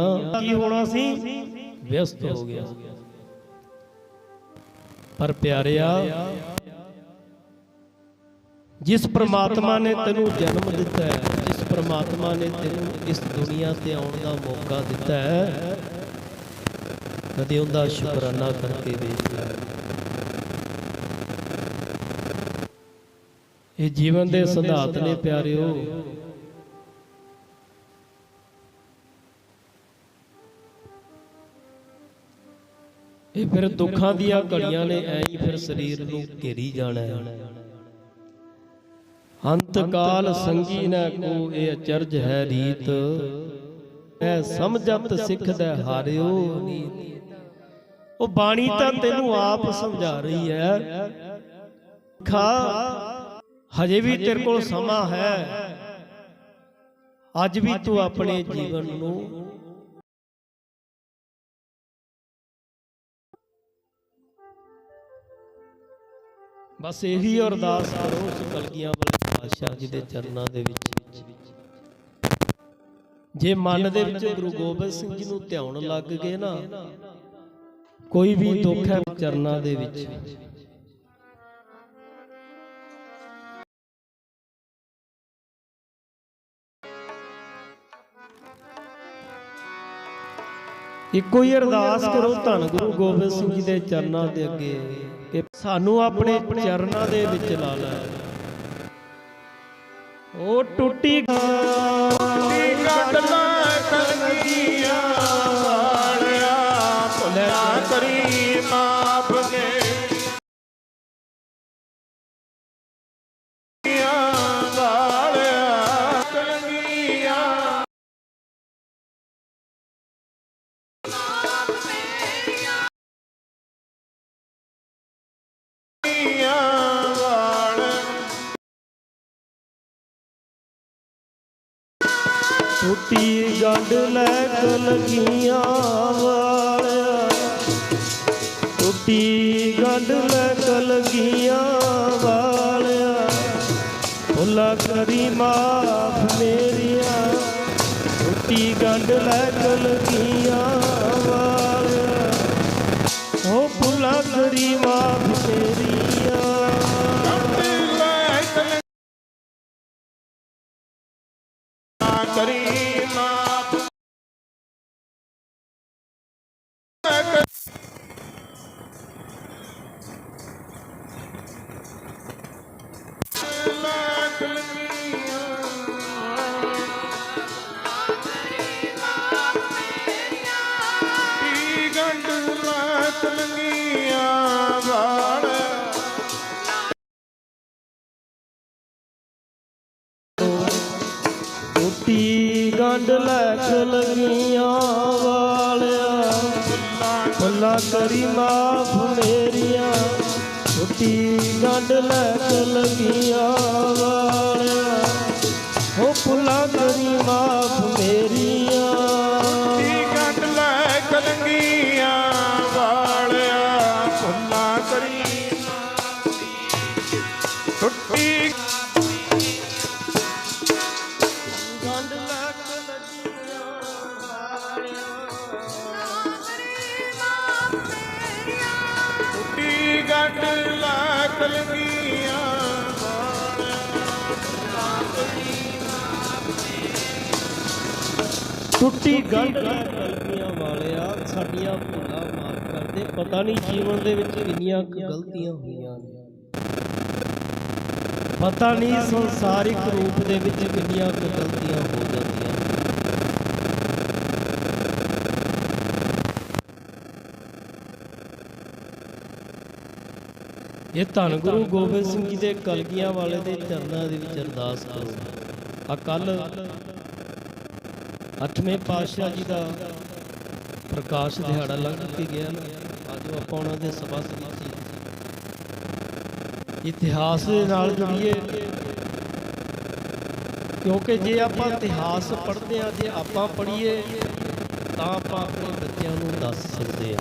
ਕੀ ਹੋਣਾ ਸੀ? ਵਿਅਸਤ ਹੋ ਗਿਆ। ਪਰ ਪਿਆਰਿਆ, ਜਿਸ ਪ੍ਰਮਾਤਮਾ ਨੇ ਤੈਨੂੰ ਜਨਮ ਦਿੱਤਾ ਹੈ, ਜਿਸ ਪ੍ਰਮਾਤਮਾ ਨੇ ਤੈਨੂੰ ਇਸ ਦੁਨੀਆ ਤੇ ਆਉਣ ਦਾ ਮੌਕਾ ਦਿੱਤਾ ਹੈ, ਕਦੇ ਉਹਦਾ ਸ਼ੁਕਰਾਨਾ ਕਰਕੇ ਵੇਖ ਲੈ। ਇਹ ਜੀਵਨ ਦੇ ਸਿਧਾਂਤ ਨੇ ਪਿਆਰਿਓ ਇਹ ਫਿਰ ਦੁੱਖਾਂ ਦੀਆਂ ਘੜੀਆਂ ਨੇ, ਐਂ ਹੀ ਫਿਰ ਸਰੀਰ ਨੂੰ ਘੇਰੀ ਜਾਣਾ ਅੰਤ ਕਾਲ ਸੰਗੀ ਨਾ ਕੋ, ਇਹ ਅਚਰਜ ਹੈ ਰੀਤ। ਐ ਸਮਝਤ ਸਿੱਖਦਾ ਹਾਰਿਓ ਨੀਤ। ਉਹ ਬਾਣੀ ਤਾਂ ਤੈਨੂੰ ਆਪ ਸਮਝਾ ਰਹੀ ਹੈ। ਖਾ, ਹਜੇ ਵੀ ਤੇਰੇ ਕੋਲ ਸਮਾਂ ਹੈ। ਅੱਜ ਵੀ ਤੂੰ ਆਪਣੇ ਜੀਵਨ ਨੂੰ ਬਸ ਇਹੀ ਅਰਦਾਸ ਕਰੋ ਉਸ ਕਲਗੀਆਂ ਵਾਲੇ ਪਾਤਸ਼ਾਹ ਜੀ ਦੇ ਚਰਨਾਂ ਦੇ ਵਿੱਚ। ਜੇ ਮਨ ਦੇ ਵਿੱਚ ਗੁਰੂ ਗੋਬਿੰਦ ਸਿੰਘ ਜੀ ਨੂੰ ਧਿਆਉਣ ਲੱਗ ਗਏ ਨਾ ਕੋਈ ਵੀ ਦੁੱਖ ਹੈ ਚਰਨਾਂ ਦੇ ਵਿੱਚ। ਇੱਕੋ ਹੀ ਅਰਦਾਸ ਕਰੋ ਧੰਨ ਗੁਰੂ ਗੋਬਿੰਦ ਸਿੰਘ ਜੀ ਦੇ ਚਰਨਾਂ ਦੇ ਅੱਗੇ। ਕਿ ਸਾਨੂੰ ਆਪਣੇ ਚਰਨਾਂ ਦੇ ਵਿੱਚ ਲਾ ਲੈ। ਉਹ ਟੁੱਟੀ ਟੁੱਟੀ ਟੁੱਟੀ ਗੰਢ ਲੈ ਕਲਗੀਆਂ ਵਾਲਿਆ। ਟੁੱਟੀ ਗੰਢ ਲੈ ਕਲਗੀਆਂ ਵਾਲਿਆ। ਭੁੱਲਾ ਕਰੀ ਮਾਫ ਮੇਰੀਆਂ। ਟੁੱਟੀ ਗੰਢ ਲੈ ਕਲਗੀਆਂ ਗੰਢ ਰਾਤ ਲੰਗੀਆਂ ਵਾਲਿਆ ਟੁੱਟੀ ਗੰਢ ਲੈ ਕਲਗੀਆਂ ਵਾਲਿਆ ਭੁੱਲਾ ਕਰੀ ਮਾਫ ਮੇਰੀਆਂ ਟੁੱਟੀ ਗੰਢ ਲੈ ਕਲਗੀਆਂ ਵਾਲਿਆ ਹੋ ਭੁੱਲਾ ਕਰੀ ਮਾਫ ਟੁੱਟੀ ਗੰਢ ਗਲਤੀਆਂ ਕਲਗੀਆਂ ਵਾਲਿਆ ਸਾਡੀਆਂ ਭੁੱਲਾਂ ਮਾਫ ਕਰਦੇ ਪਤਾ ਨਹੀਂ ਜੀਵਨ ਦੇ ਵਿੱਚ ਕਿੰਨੀਆਂ ਗਲਤੀਆਂ ਹੋਈਆਂ ਨੇ। ਪਤਾ ਨਹੀਂ ਸੰਸਾਰਿਕ ਰੂਪ ਦੇ ਵਿੱਚ ਕਿੰਨੀਆਂ ਕੁ ਗਲਤੀਆਂ ਹੋ ਜਾਂਦੀਆਂ ਨੇ ਇਹ ਧੰਨ ਗੁਰੂ ਗੋਬਿੰਦ ਸਿੰਘ ਜੀ ਦੇ ਕਲਗੀਆਂ ਵਾਲੇ ਦੇ ਚਰਨਾਂ ਦੇ ਵਿੱਚ ਅਰਦਾਸ ਕਰੋ। ਆ ਕੱਲ ਅੱਠਵੇਂ ਪਾਤਸ਼ਾਹ ਜੀ ਦਾ ਪ੍ਰਕਾਸ਼ ਦਿਹਾੜਾ ਲੰਘ ਕੇ ਗਿਆ ਅੱਜ ਆਪਾਂ ਉਹਨਾਂ ਦੇ ਸਭਾ ਵਿੱਚ ਹੀ ਇਤਿਹਾਸ ਦੇ ਨਾਲ ਜੁੜੀਏ। ਕਿਉਂਕਿ ਜੇ ਆਪਾਂ ਇਤਿਹਾਸ ਪੜ੍ਹਦੇ ਆ ਜੇ ਆਪਾਂ ਪੜ੍ਹੀਏ, ਤਾਂ ਆਪਾਂ ਆਪਣੇ ਬੱਚਿਆਂ ਨੂੰ ਦੱਸ ਸਕਦੇ ਆ